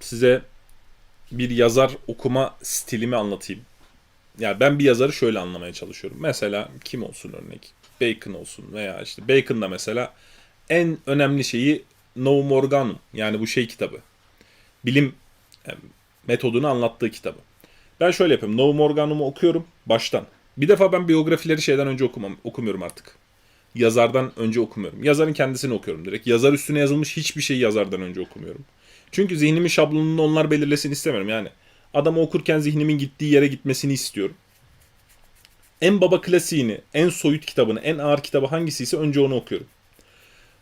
size bir yazar okuma stilimi anlatayım. Ya ben bir yazarı şöyle anlamaya çalışıyorum. Mesela kim olsun örnek? Bacon olsun veya işte Bacon'da mesela en önemli şeyi No Morganum yani bu şey kitabı. Bilim metodunu anlattığı kitabı. Ben şöyle yapıyorum. No Morganum'u okuyorum baştan. Bir defa ben biyografileri şeyden önce okumam, okumuyorum artık. Yazardan önce okumuyorum. Yazarın kendisini okuyorum direkt. Yazar üstüne yazılmış hiçbir şeyi yazardan önce okumuyorum. Çünkü zihnimin şablonunu onlar belirlesin istemiyorum. Yani adamı okurken zihnimin gittiği yere gitmesini istiyorum. En baba klasiğini, en soyut kitabını, en ağır kitabı hangisiyse önce onu okuyorum.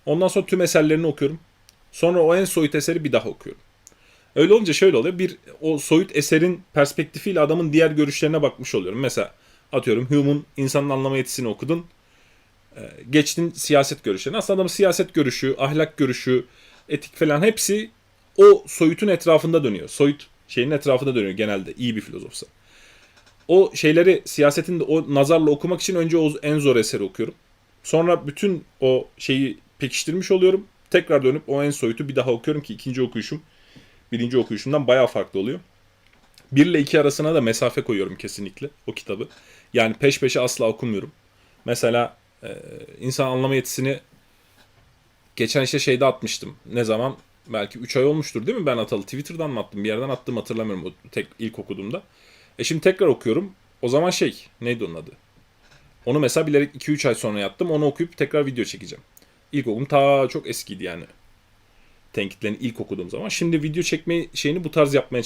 Ondan sonra tüm eserlerini okuyorum. Sonra o en soyut eseri bir daha okuyorum. Öyle olunca şöyle oluyor. Bir o soyut eserin perspektifiyle adamın diğer görüşlerine bakmış oluyorum. Mesela atıyorum Hume'un insanın anlama yetisini okudun. Ee, geçtin siyaset görüşlerine. Aslında adamın siyaset görüşü, ahlak görüşü, etik falan hepsi o soyutun etrafında dönüyor. Soyut şeyin etrafında dönüyor genelde iyi bir filozofsa. O şeyleri siyasetin de o nazarla okumak için önce o en zor eseri okuyorum. Sonra bütün o şeyi pekiştirmiş oluyorum. Tekrar dönüp o en soyutu bir daha okuyorum ki ikinci okuyuşum birinci okuyuşumdan bayağı farklı oluyor. 1 ile 2 arasına da mesafe koyuyorum kesinlikle o kitabı. Yani peş peşe asla okumuyorum. Mesela e, insan anlama yetisini geçen işte şeyde atmıştım. Ne zaman? Belki 3 ay olmuştur değil mi? Ben atalı Twitter'dan mı attım? Bir yerden attım hatırlamıyorum o tek ilk okuduğumda. E şimdi tekrar okuyorum. O zaman şey neydi onun adı? Onu mesela bilerek 2-3 ay sonra yaptım. Onu okuyup tekrar video çekeceğim. İlk okum ta çok eskiydi yani tenkitlerini ilk okuduğum zaman. Şimdi video çekme şeyini bu tarz yapmaya